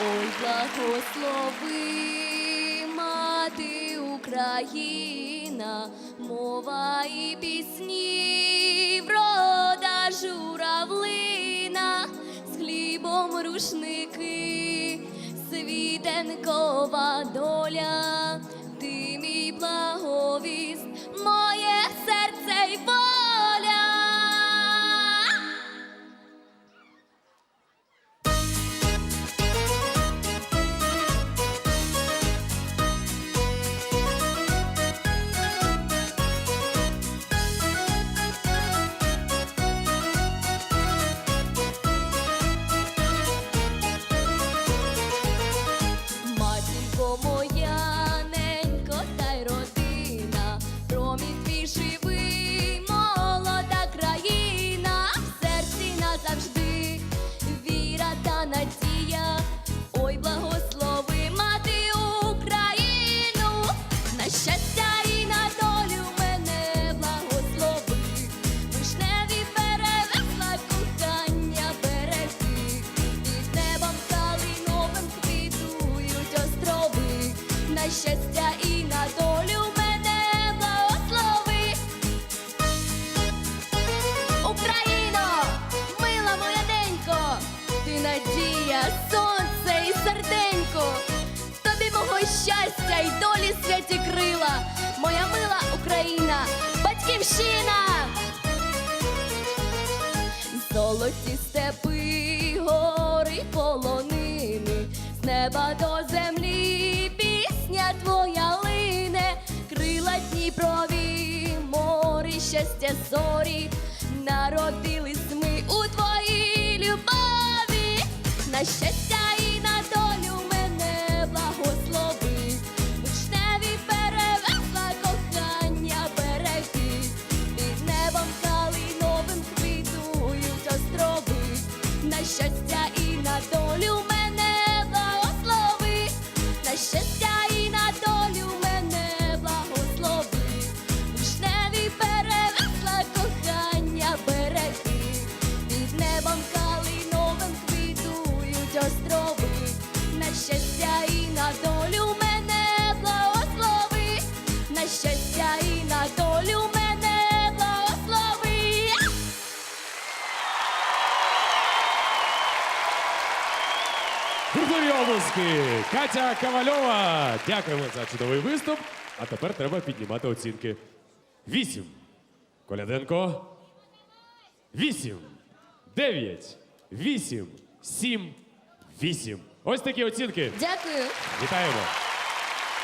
Ой, благослови, мати Україна, мова і пісні, врода журавлина, з хлібом рушники, світенкова доля, ти мій благовіст, крила, моя мила Україна, батьківщина. Золоті степи, гори полонини, з неба до землі пісня твоя лине, крила Дніпрові, море щастя зорі, народились ми у твоїй любові, на щастя щастя і на долю Бурхливі обласки! Катя Ковальова! Дякуємо за чудовий виступ. А тепер треба піднімати оцінки. Вісім. Коляденко. Вісім. Дев'ять. Вісім. Сім. Вісім. Ось такі оцінки. Дякую. Вітаємо.